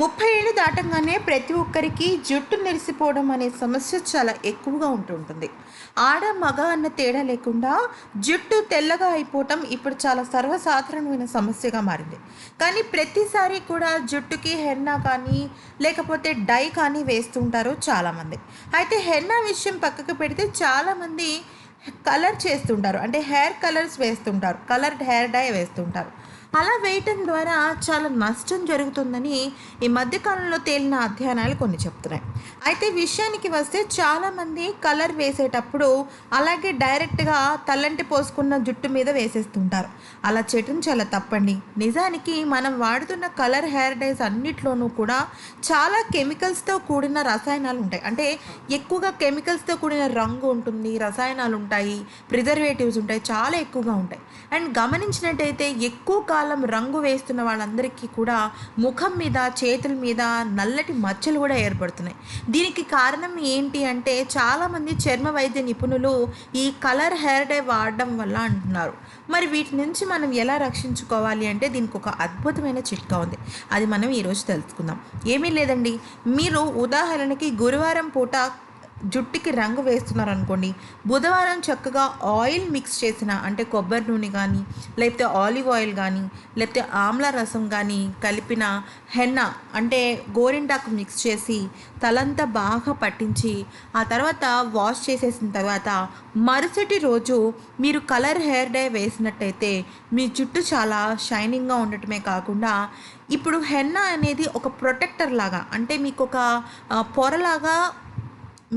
ముప్పై ఏళ్ళు దాటంగానే ప్రతి ఒక్కరికి జుట్టు నెరిసిపోవడం అనే సమస్య చాలా ఎక్కువగా ఉంటుంటుంది. ఆడ మగ అన్న తేడా లేకుండా జుట్టు తెల్లగా అయిపోవటం ఇప్పుడు చాలా సర్వసాధారణమైన సమస్యగా మారింది. కానీ ప్రతిసారి కూడా జుట్టుకి హెన్నా కానీ లేకపోతే డై కానీ వేస్తుంటారు చాలామంది. అయితే హెన్నా విషయం పక్కకు పెడితే చాలామంది కలర్ చేస్తుంటారు. అంటే హెయిర్ కలర్స్ వేస్తుంటారు. కలర్డ్ హెయిర్ డై వేస్తుంటారు. అలా వేయటం ద్వారా చాలా నష్టం జరుగుతుందని ఈ మధ్యకాలంలో తేలిన అధ్యయనాలు కొన్ని చెప్తున్నాయి. అయితే విషయానికి వస్తే చాలామంది కలర్ వేసేటప్పుడు అలాగే డైరెక్ట్గా తల్లంటి పోసుకున్న జుట్టు మీద వేసేస్తుంటారు. అలా చేయటం చాలా తప్పండి. నిజానికి మనం వాడుతున్న కలర్ హెయిర్ డైస్ అన్నిట్లోనూ కూడా చాలా కెమికల్స్తో కూడిన రసాయనాలు ఉంటాయి. అంటే ఎక్కువగా కెమికల్స్తో కూడిన రంగు ఉంటుంది రసాయనాలు ఉంటాయి ప్రిజర్వేటివ్స్ ఉంటాయి చాలా ఎక్కువగా ఉంటాయి. అండ్ గమనించినట్టయితే ఎక్కువ కాలం రంగు వేస్తున్న వాళ్ళందరికీ కూడా ముఖం మీద చేతుల మీద నల్లటి మచ్చలు కూడా ఏర్పడుతున్నాయి. దీనికి కారణం ఏంటి అంటే చాలామంది చర్మ వైద్య నిపుణులు ఈ కలర్ హెయిర్ డే వాడడం వల్ల అంటున్నారు. మరి వీటి నుంచి మనం ఎలా రక్షించుకోవాలి అంటే దీనికి ఒక అద్భుతమైన చిట్కా ఉంది. అది మనం ఈరోజు తెలుసుకుందాం. ఏమీ లేదండి. మీరు ఉదాహరణకి గురువారం పూట జుట్టుకి రంగు వేస్తున్నారు అనుకోండి బుధవారం చక్కగా ఆయిల్ మిక్స్ చేసిన అంటే కొబ్బరి నూనె కానీ లేకపోతే ఆలివ్ ఆయిల్ కానీ లేకపోతే ఆమ్ల రసం కానీ కలిపిన హెన్న అంటే గోరింటాకు మిక్స్ చేసి తలంతా బాగా పట్టించి ఆ తర్వాత వాష్ చేసేసిన తర్వాత మరుసటి రోజు మీరు కలర్ హెయిర్ డై వేసినట్టయితే మీ జుట్టు చాలా షైనింగ్గా ఉండటమే కాకుండా ఇప్పుడు హెన్న అనేది ఒక ప్రొటెక్టర్ లాగా అంటే మీకు ఒక పొరలాగా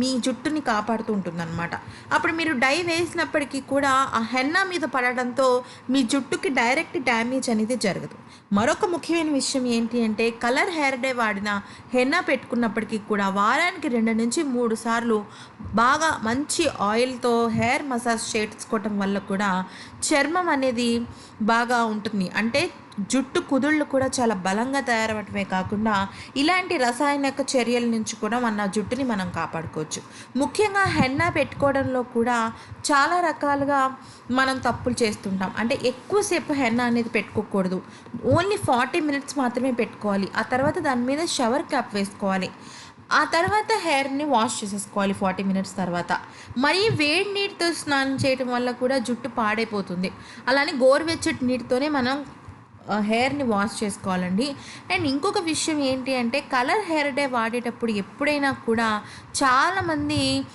మీ జుట్టుని కాపాడుతూ ఉంటుందన్నమాట. అప్పుడు మీరు డై వేసినప్పటికీ కూడా ఆ హెన్నా మీద పడడంతో మీ జుట్టుకి డైరెక్ట్ డ్యామేజ్ అనేది జరగదు. మరొక ముఖ్యమైన విషయం ఏంటి అంటే కలర్ హెయిర్ డే వాడిన హెన్నా పెట్టుకున్నప్పటికీ కూడా వారానికి రెండు నుంచి మూడు సార్లు బాగా మంచి ఆయిల్తో హెయిర్ మసాజ్ చేసుకోవటం వల్ల కూడా చర్మం అనేది బాగా ఉంటుంది. అంటే జుట్టు కుదుళ్ళు కూడా చాలా బలంగా తయారవటమే కాకుండా ఇలాంటి రసాయనిక చర్యల నుంచి కూడా మన జుట్టుని మనం కాపాడుకోవచ్చు. ముఖ్యంగా హెన్నా పెట్టుకోవడంలో కూడా చాలా రకాలుగా మనం తప్పులు చేస్తుంటాం. అంటే ఎక్కువసేపు హెన్నా అనేది పెట్టుకోకూడదు. ఓన్లీ ఫార్టీ మినిట్స్ మాత్రమే పెట్టుకోవాలి. ఆ తర్వాత దాని మీద షవర్ క్యాప్ వేసుకోవాలి. ఆ తర్వాత హెయిర్ని వాష్ చేసేసుకోవాలి ఫార్టీ మినిట్స్ తర్వాత. మరీ వేడి నీటితో స్నానం చేయడం వల్ల కూడా జుట్టు పాడైపోతుంది. అలానే గోరువెచ్చటి నీటితోనే మనం హెయిర్ని వాష్ చేసుకోవాలండి. అండ్ ఇంకొక విషయం ఏంటి అంటే కలర్ హెయిర్ డే వాడేటప్పుడు ఎప్పుడైనా కూడా చాలామంది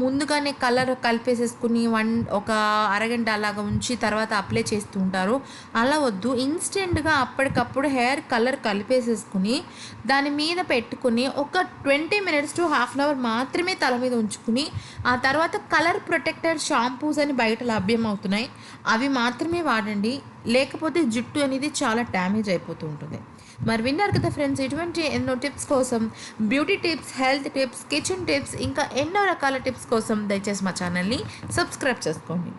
ముందుగానే కలర్ కలిపేసేసుకుని వన్ ఒక అరగంట అలాగా ఉంచి తర్వాత అప్లై చేస్తూ ఉంటారు. అలా వద్దు. ఇన్స్టెంట్గా అప్పటికప్పుడు హెయిర్ కలర్ కలిపేసేసుకుని దాని మీద పెట్టుకుని ఒక twenty minutes to half an hour మాత్రమే తల మీద ఉంచుకుని ఆ తర్వాత కలర్ ప్రొటెక్టర్ షాంపూస్ అని బయట లభ్యం అవుతున్నాయి అవి మాత్రమే వాడండి. లేకపోతే జుట్టు అనేది చాలా డ్యామేజ్ అయిపోతూ ఉంటుంది. మరి విన్నారు కదా ఫ్రెండ్స్ ఇటువంటి ఎన్నో టిప్స్ కోసం beauty tips health tips kitchen tips ఇంకా ఎన్నో రకాల టిప్స్ కోసం దయచేసి మా ఛానల్ని సబ్స్క్రైబ్ చేసుకోండి.